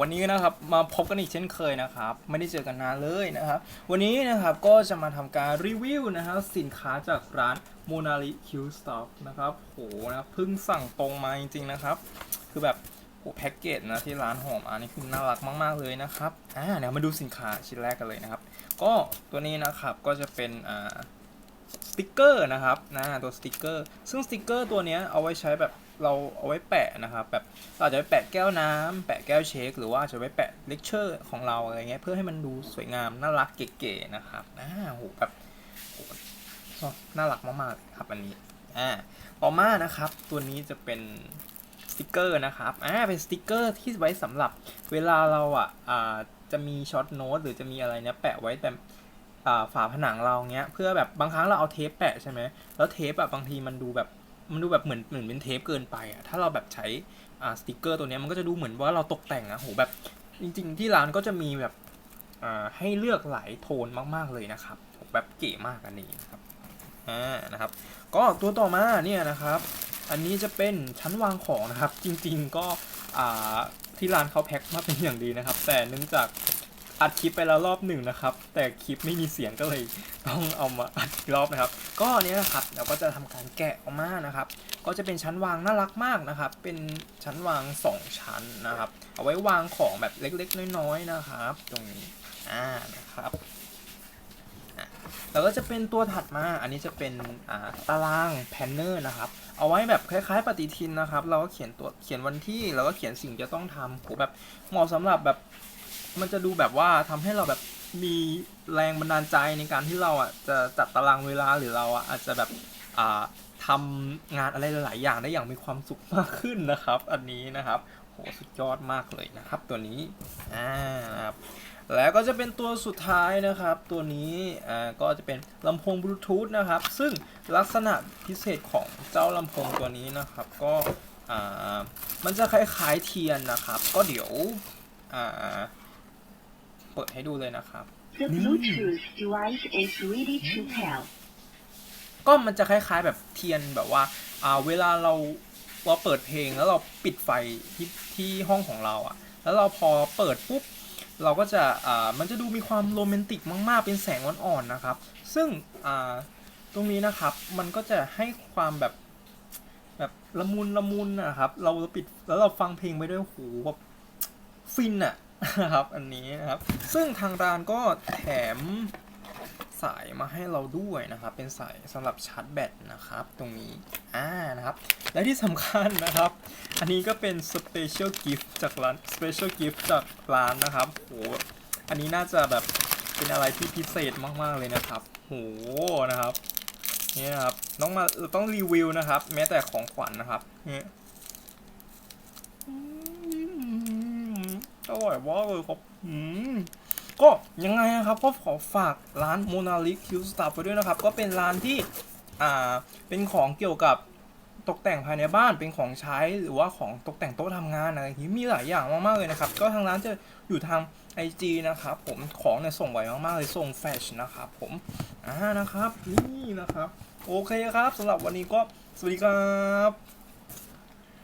วันนี้นะครับมาพบกันอีกเช่นเคยนะครับ ไม่ได้เจอกันนานเลยนะครับ วันนี้นะครับก็จะมาทำการรีวิวนะครับสินค้าจากร้าน m o n a l i Q Stop นะครับโหนะเพิ่งสั่งตรงมาจริงๆนะครับ คือแบบโหแพ็กเกจนะที่ร้านหอมอันนี้คือน่ารักมากๆเลยนะครับอ่าเดี๋ยวมาดูสินค้าชิ้นแรกกันเลยนะครับ ก็ตัวนี้นะครับก็จะเป็นอ่าสติกเกอร์นะครับนะตัวสติกเกอร์ ซึ่งสติกเกอร์ตัวเนี้ยเอาไว้ใช้แบบ เราเอาไว้แปะนะครับแบบเราอาจจะไปแปะแก้วน้ำแปะแก้วเชคหรือว่าอาจจะไว้แปะเลคเชอร์ของเราอะไรเงี้ยเพื่อให้มันดูสวยงามน่ารักเก๋ๆนะครับอ่าโหแบบน่ารักมากๆครับอันนี้อ่าต่อมานะครับ ตัวนี้จะเป็นสติกเกอร์นะครับอ่าเป็นสติกเกอร์ที่ไว้สำหรับเวลาเราอะอ่าจะมีช็อตโน้ตหรือจะมีอะไรเนี้ยแปะไว้แต่อ่าฝาผนังเราเงี้ยเพื่อแบบบางครั้งเราเอาเทปแปะใช่ไหมแล้วเทปแบบบางทีมันดูแบบ มันดูแบบเหมือนเหมือนเป็นเทปเกินไปอะถ้าเราแบบใช้อ่าสติกเกอร์ตัวนี้มันก็จะดูเหมือนว่าเราตกแต่งอะโหแบบจริง ๆ ที่ร้านก็จะมีแบบอ่าให้เลือกหลายโทนมากๆเลยนะครับโหแบบเก๋มากอันนี้นะครับอ่านะครับ ก็ตัวต่อมาเนี่ยนะครับ อันนี้จะเป็นชั้นวางของนะครับ จริง ๆ ก็อ่าที่ร้านเขาแพ็คมาเป็นอย่างดีนะครับ แต่เนื่องจาก อัดคลิปไปแล้วรอบหนึ่งนะครับ แต่คลิปไม่มีเสียงก็เลยต้องเอามาอัดอีกรอบนะครับ ก็เนี้ยนะครับเราก็จะทำการแกะออกมานะครับ ก็จะเป็นชั้นวางน่ารักมากนะครับ เป็นชั้นวาง 2 ชั้นนะครับ เอาไว้วางของแบบเล็กๆ น้อยๆนะครับ ตรงนี้อ่านะครับแล้วก็จะเป็นตัวถัดมา อันนี้จะเป็นตารางแพนเนอร์นะครับ เอาไว้แบบคล้ายๆ ปฏิทินนะครับ เราก็เขียนตัวเขียนวันที่ แล้วก็เขียนสิ่งที่จะต้องทำโหแบบเหมาะสำหรับแบบ มันจะดูแบบว่าทำให้เราแบบมีแรงบันดาลใจในการที่เราอะจะจัดตารางเวลาหรือเราอะอาจจะแบบอ่าทำงานอะไรหลาย ๆ อย่างได้อย่างมีความสุขมากขึ้นนะครับ อันนี้นะครับโหสุดยอดมากเลยนะครับ ตัวนี้อ่าครับแล้วก็จะเป็นตัวสุดท้ายนะครับ ตัวนี้อ่าก็จะเป็นลำโพงบลูทูธนะครับ ซึ่งลักษณะพิเศษของเจ้าลำโพงตัวนี้นะครับ ก็อ่ามันจะคล้ายๆเทียนนะครับ ก็เดี๋ยวอ่า เปิดให้ดูเลยนะครับ The Bluetooth device is ready to pair. ก็มันจะคล้าย ๆ แบบเทียนแบบว่าอ่าเวลาเราเราเปิดเพลงแล้วเราปิดไฟที่ที่ห้องของเราอะ่ะ แล้วเราพอเปิดปุ๊บเราก็จะอ่ามันจะดูมีความโรแมนติกมาก ๆ เป็นแสงอ่อนๆนะครับ ซึ่งอ่าตรงนี้นะครับมันก็จะให้ความแบบแบบละมุนละมุนนะครับ เราปิดแล้วเราฟังเพลงไปด้วยโหแบบฟินอะ นะครับอันนี้นะครับ ซึ่งทางร้านก็แถมสายมาให้เราด้วยนะครับ เป็นสายสำหรับชาร์จแบตนะครับ ตรงนี้อ่านะครับ และที่สำคัญนะครับ อันนี้ก็เป็น Special Gift จากร้าน Special Gift จากร้านนะครับโหอันนี้น่าจะแบบเป็นอะไรที่พิเศษมาก ๆ เลยนะครับโหนะครับนี่นะครับต้องมาต้องรีวิวนะครับ แม้แต่ของขวัญนะครับนี่อืม อร่อยมากเลยครับอืมก็ยังไงนะครับก็ขอฝากร้าน Mona l i Q Stuff ไว้ด้วยนะครับ ก็เป็นร้านที่อ่าเป็นของเกี่ยวกับตกแต่งภายในบ้านเป็นของใช้หรือว่าของตกแต่งโต๊ะทำงานอะไรอย่างนี้มีหลายอย่างมากๆเลยนะครับ ก็ทางร้านจะอยู่ทาง IG นะครับผมของเนี่ยส่งไวมากๆเลยส่งแฟชนะครับผมอ่านะครับนี่นะครับ โอเคครับสำหรับวันนี้ก็สวัสดีครับ